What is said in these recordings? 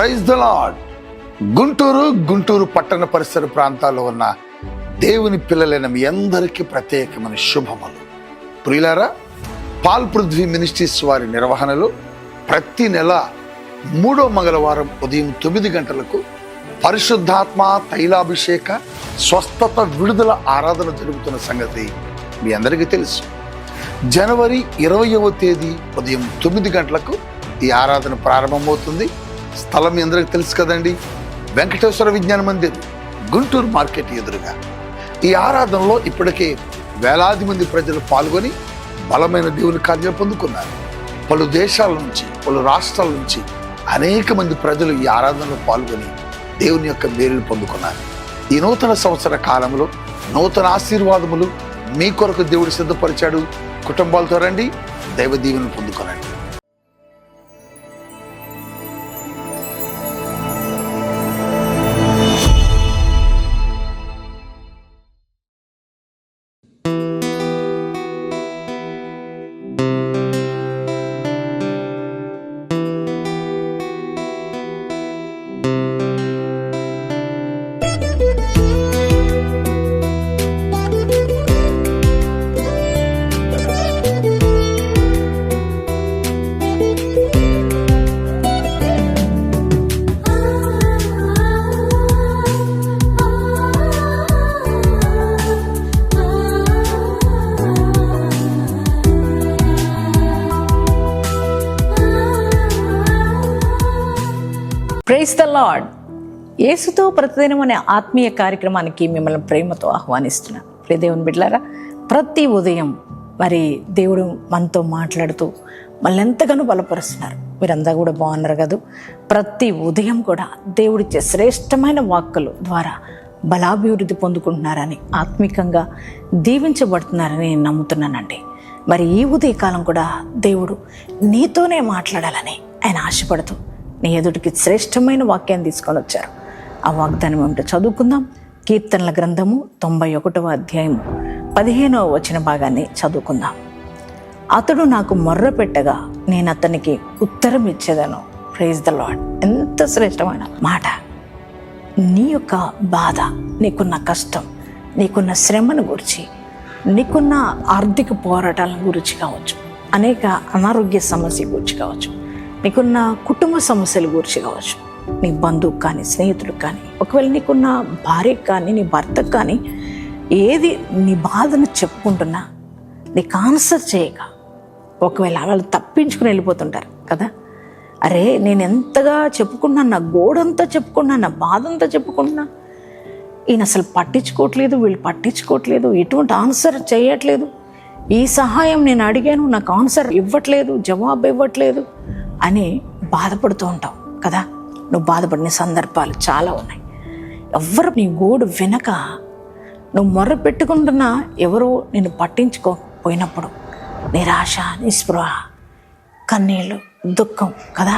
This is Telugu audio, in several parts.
Praise the lord Guntur Guntur పట్టణ పరిసర ప్రాంతాల్లో ఉన్న దేవుని పిల్లలైన మీ అందరికీ ప్రత్యేకమైన శుభములు. ప్రియులారా పాల్ పృథ్వీ మినిస్ట్రీస్ వారి నిర్వహణలో ప్రతి నెల మూడో మంగళవారం ఉదయం తొమ్మిది గంటలకు పరిశుద్ధాత్మ తైలాభిషేక స్వస్థత విడుదల ఆరాధన జరుగుతున్న సంగతి మీ అందరికీ తెలుసు. జనవరి ఇరవయవ తేదీ ఉదయం తొమ్మిది గంటలకు ఈ ఆరాధన ప్రారంభమవుతుంది. స్థలం మీ తెలుసు కదండి. వెంకటేశ్వర విజ్ఞాన మందిర్ గుంటూరు మార్కెట్ ఎదురుగా. ఈ ఆరాధనలో ఇప్పటికే వేలాది మంది ప్రజలు పాల్గొని బలమైన దేవుని కార్యం పొందుకున్నారు. పలు దేశాల నుంచి పలు రాష్ట్రాల నుంచి అనేక మంది ప్రజలు ఈ ఆరాధనలో పాల్గొని దేవుని యొక్క మేలును పొందుకున్నారు. ఈ నూతన సంవత్సర కాలంలో నూతన ఆశీర్వాదములు మీ కొరకు దేవుడు సిద్ధపరిచాడు. కుటుంబాలతో రండి దైవ దీవెను పొందుకోనండి. ప్రైస్ ద లాడ్ యేసుతో ప్రతిదినం అనే ఆత్మీయ కార్యక్రమానికి మిమ్మల్ని ప్రేమతో ఆహ్వానిస్తున్నాను. ప్రియదేవుని బిడ్డలారా ప్రతి ఉదయం మరి దేవుడు మనతో మాట్లాడుతూ మళ్ళీ ఎంతగానో బలపరుస్తున్నారు. మీరంతా కూడా బాగున్నారు కదా? ప్రతి ఉదయం కూడా దేవుడిచ్చే శ్రేష్టమైన వాక్కులు ద్వారా బలాభివృద్ధి పొందుకుంటున్నారని ఆత్మికంగా దీవించబడుతున్నారని నేను నమ్ముతున్నానండి. మరి ఈ ఉదయకాలం కూడా దేవుడు నీతోనే మాట్లాడాలని ఆయన ఆశపడుతూ నీ ఎదుటికి శ్రేష్టమైన వాక్యాన్ని తీసుకొని వచ్చారు. ఆ వాగ్దానం ఏమిటో చదువుకుందాం. కీర్తనల గ్రంథము తొంభై ఒకటవ అధ్యాయము పదిహేనవ వచ్చిన భాగాన్ని చదువుకుందాం. అతడు నాకు మొర్ర పెట్టగా నేను అతనికి ఉత్తరం ఇచ్చేదాను. ప్రైజ్ ద లాడ్ ఎంత శ్రేష్టమైన మాట. నీ యొక్క బాధ నీకున్న కష్టం నీకున్న శ్రమను గురించి నీకున్న ఆర్థిక పోరాటాల గురించి కావచ్చు. అనేక అనారోగ్య సమస్య గురించి కావచ్చు. నీకున్న కుటుంబ సమస్యల గురించి కావచ్చు నీ బంధువు కానీ స్నేహితుడు కానీ ఒకవేళ నీకున్న భార్యకు కానీ నీ భర్తకు కానీ ఏది నీ బాధను చెప్పుకుంటున్నా నీకు ఆన్సర్ చేయక ఒకవేళ వాళ్ళు తప్పించుకుని వెళ్ళిపోతుంటారు కదా? అరే నేను ఎంతగా చెప్పుకున్నా నా గోడంతా చెప్పుకున్నా నా బాధంతా చెప్పుకున్నా ఈయన అసలు పట్టించుకోవట్లేదు వీళ్ళు పట్టించుకోవట్లేదు ఎటువంటి ఆన్సర్ చేయట్లేదు. ఈ సహాయం నేను అడిగాను నాకు ఆన్సర్ ఇవ్వట్లేదు జవాబు ఇవ్వట్లేదు. అని బాధపడుతూ ఉంటావు కదా? నువ్వు బాధపడిన సందర్భాలు చాలా ఉన్నాయి. ఎవరు నీ గోడు వినక నువ్వు మొర్ర పెట్టుకుంటున్నా ఎవరు నిన్ను పట్టించుకోకపోయినప్పుడు నిరాశ నిస్పృహ కన్నీళ్ళు దుఃఖం కదా?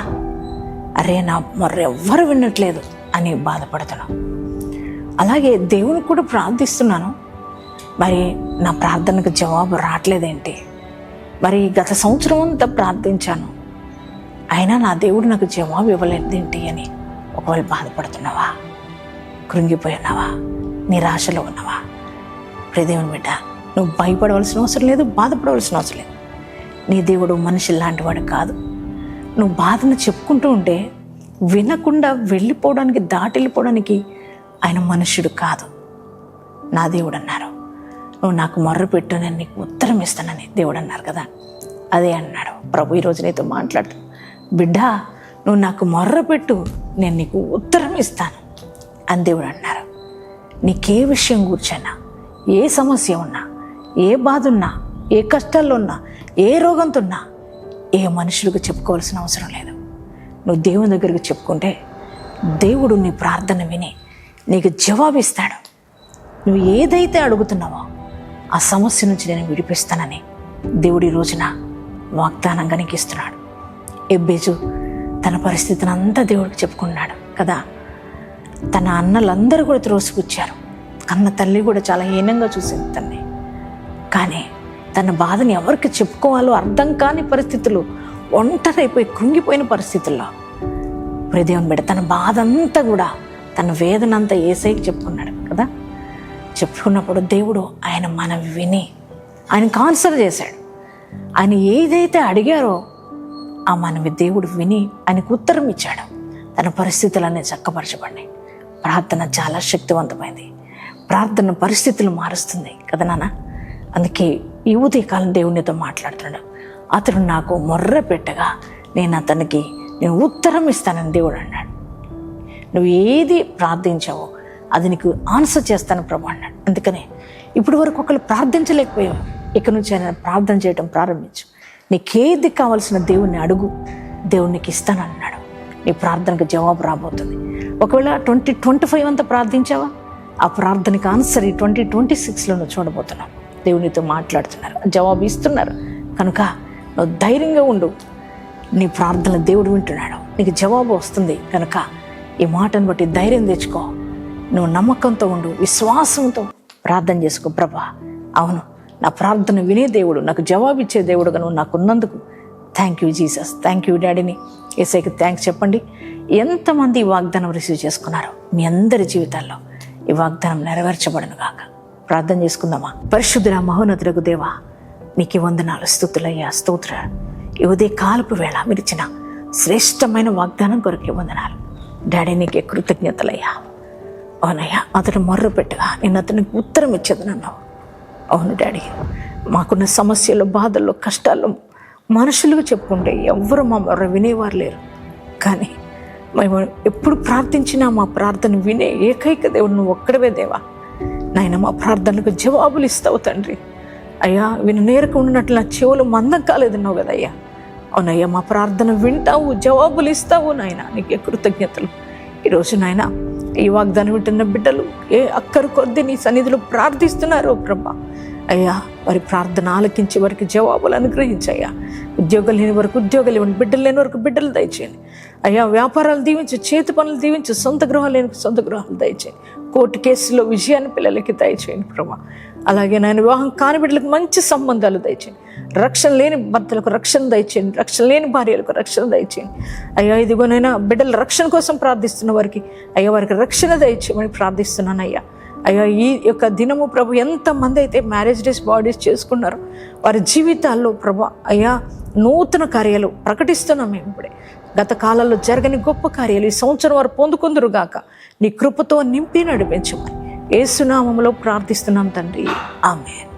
అరే నా మొర్ర ఎవ్వరు వినట్లేదు అని బాధపడుతున్నావు. అలాగే దేవుని కూడా ప్రార్థిస్తున్నాను. మరి నా ప్రార్థనకు జవాబు రావట్లేదేంటి? మరి గత సంవత్సరం అంతా ప్రార్థించాను. అయినా నా దేవుడు నాకు జవాబు ఇవ్వలేదేంటి అని ఒకవేళ బాధపడుతున్నావా? కృంగిపోయినావా నిరాశలో ఉన్నావా? ప్రదేవుని బిడ్డ నువ్వు భయపడవలసిన అవసరం లేదు బాధపడవలసిన అవసరం లేదు. నీ దేవుడు మనిషి లాంటి వాడు కాదు. నువ్వు బాధను చెప్పుకుంటూ ఉంటే వినకుండా వెళ్ళిపోవడానికి దాటి వెళ్ళిపోవడానికి ఆయన మనుష్యుడు కాదు. నా దేవుడు అన్నారు. నువ్వు నాకు మొర్ర పెట్టు నేను నీకు ఉత్తరం ఇస్తానని దేవుడు అన్నారు కదా? అదే అన్నాడు. ప్రభు ఈరోజు నీతో మాట్లాడు బిడ్డ నువ్వు నాకు మొర్ర పెట్టు నేను నీకు ఉత్తరం ఇస్తాను అని దేవుడు అన్నారు. నీకే విషయం కూర్చొన్నా ఏ సమస్య ఉన్నా ఏ బాధ ఉన్నా ఏ కష్టాల్లో ఉన్నా ఏ రోగంతో ఉన్నా ఏ మనుషులకు చెప్పుకోవాల్సిన అవసరం లేదు. నువ్వు దేవుని దగ్గరికి చెప్పుకుంటే దేవుడు నీ ప్రార్థన విని నీకు జవాబిస్తాడు నువ్వు ఏదైతే అడుగుతున్నావో ఆ సమస్య నుంచి నేను విడిపిస్తానని దేవుడి రోజున వాగ్దానంగా నీకు ఇస్తున్నాడు. ఎబ్బేజు తన పరిస్థితిని అంతా దేవుడికి చెప్పుకున్నాడు కదా? తన అన్నలందరూ కూడా త్రోసిపుచ్చారు. కన్న తల్లి కూడా చాలా హీనంగా చూసింది తన్ని. కానీ తన బాధని ఎవరికి చెప్పుకోవాలో అర్థం కాని పరిస్థితులు ఒంటరైపోయి కృంగిపోయిన పరిస్థితుల్లో. ప్రదేవుని బిడ్డ తన బాధ అంతా కూడా తన వేదన అంతా ఏసైకి చెప్పుకున్నాడు కదా? చెప్పుకున్నప్పుడు దేవుడు ఆయన మనవి విని ఆయనకు ఆన్సర్ చేశాడు. ఆయన ఏదైతే అడిగారో ఆ మనవి దేవుడు విని ఆయనకు ఉత్తరం ఇచ్చాడు. తన పరిస్థితులన్నీ చక్కపరచబడినాయి. ప్రార్థన చాలా శక్తివంతమైంది. ప్రార్థన పరిస్థితులు మారుస్తుంది కదా నాన్న? అందుకే ఈ ఉదయకాలం దేవునితో మాట్లాడుతున్నాడు అతడు నాకు మొర్ర పెట్టగా నేను అతనికి నేను ఉత్తరం ఇస్తానని దేవుడు అన్నాడు. నువ్వు ఏది ప్రార్థించావో అది నీకు ఆన్సర్ చేస్తాను ప్రభు అన్నాడు. అందుకనే ఇప్పుడు వరకు ఒకళ్ళు ప్రార్థించలేకపోయావు ఇక నుంచి ఆయన ప్రార్థన చేయడం ప్రారంభించు నీకేది కావాల్సిన దేవుణ్ణి అడుగు దేవునికి ఇస్తాను అన్నాడు నీ ప్రార్థనకు జవాబు రాబోతుంది. ఒకవేళ ట్వంటీ ట్వంటీ ఫైవ్ అంతా ప్రార్థించావా? ఆ ప్రార్థనకి ఆన్సర్ ఈ ట్వంటీ ట్వంటీ సిక్స్లో నువ్వు చూడబోతున్నావు. దేవునితో మాట్లాడుతున్నారు. జవాబు ఇస్తున్నారు. కనుక నువ్వు ధైర్యంగా ఉండు. నీ ప్రార్థన దేవుడు వింటున్నాడు. నీకు జవాబు వస్తుంది. కనుక ఈ మాటను బట్టి ధైర్యం తెచ్చుకో. నువ్వు నమ్మకంతో ఉండు. విశ్వాసంతో ప్రార్థన చేసుకో. ప్రభా అవును నా ప్రార్థన వినే దేవుడు నాకు జవాబిచ్చే దేవుడుగా నువ్వు నాకు ఉన్నందుకు thank you Jesus thank you డాడీని ఏసైకి థ్యాంక్స్ చెప్పండి. ఎంతమంది ఈ వాగ్దానం రిసీవ్ చేసుకున్నారు మీ అందరి జీవితాల్లో ఈ వాగ్దానం నెరవేర్చబడను కాక ప్రార్థన చేసుకుందామా? పరిశుద్ధుల మహోన్నతులకు దేవా నీకు వందనాలు స్థుతులయ్యా స్తోత్ర. ఈ ఉదయ కాలపు వేళ మీరు ఇచ్చిన శ్రేష్టమైన వాగ్దానం కొరకే వందనాలు. డాడీ నీకే కృతజ్ఞతలయ్యా. అవునయ్యా అతను మొర్ర పెట్టగా నేను అతనికి ఉత్తరం ఇచ్చేదనన్నావు అవును డాడీ. మాకున్న సమస్యలు బాధల్లో కష్టాలు మనుషులుగా చెప్పుకుంటే ఎవ్వరు మా మొర్ర వినేవారు లేరు. కానీ మేము ఎప్పుడు ప్రార్థించినా మా ప్రార్థన వినే ఏకైక దేవుడు నువ్వు ఒక్కడవే దేవా. నాయన మా ప్రార్థనకు జవాబులు ఇస్తావు తండ్రి. అయ్యా విను నేరకు ఉన్నట్లు నా చెవులు మందం కాలేదన్నావు కదయ్యా అవునయ్యా మా ప్రార్థన వింటావు జవాబులు ఇస్తావు నాయన. నీకే కృతజ్ఞతలు. ఈరోజు నాయన ఈ వాగ్దానం వింటున్న బిడ్డలు ఏ అక్కరు కొద్ది నీ సన్నిధిలో ప్రార్థిస్తున్నారు ప్రభా. అయ్యా వారి ప్రార్థన ఆలకించి వారికి జవాబులు అనుగ్రహించయ్యా. ఉద్యోగాలు లేని వరకు ఉద్యోగాలు ఇవ్వండి బిడ్డలు లేని వరకు బిడ్డలు దయచేయండి. అయ్యా వ్యాపారాలు దీవించి చేతి పనులు దీవించి సొంత గృహాలు లేని సొంత గృహాలు దయచేయండి. కోర్టు కేసులో విజయాన్ని పిల్లలకి దయచేయండి ప్రభా. అలాగే నాయన వివాహం కాని బిడ్డలకు మంచి సంబంధాలు దయచేయండి. రక్షణ లేని భర్తలకు రక్షణ దయచేయండి. రక్షణ లేని భార్యలకు రక్షణ దయచేయండి. అయ్యా ఇదిగోనైనా బిడ్డల రక్షణ కోసం ప్రార్థిస్తున్న వారికి అయ్యా వారికి రక్షణ దయచేయమని ప్రార్థిస్తున్నాను అయ్యా అయ్యా ఈ యొక్క దినము ప్రభు ఎంతమంది అయితే మ్యారేజ్ డేస్ బాడీస్ చేసుకున్నారో వారి జీవితాల్లో ప్రభు అయ్యా నూతన కార్యాలు ప్రకటిస్తున్నాం మేము ఇప్పుడే. గత కాలంలో జరగని గొప్ప కార్యాలు ఈ సంవత్సరం వారు పొందుకుందరు గాక. నీ కృపతో నింపి నడిపించమని ఏసునామంలో ప్రార్థిస్తున్నాం తండ్రి. ఆమె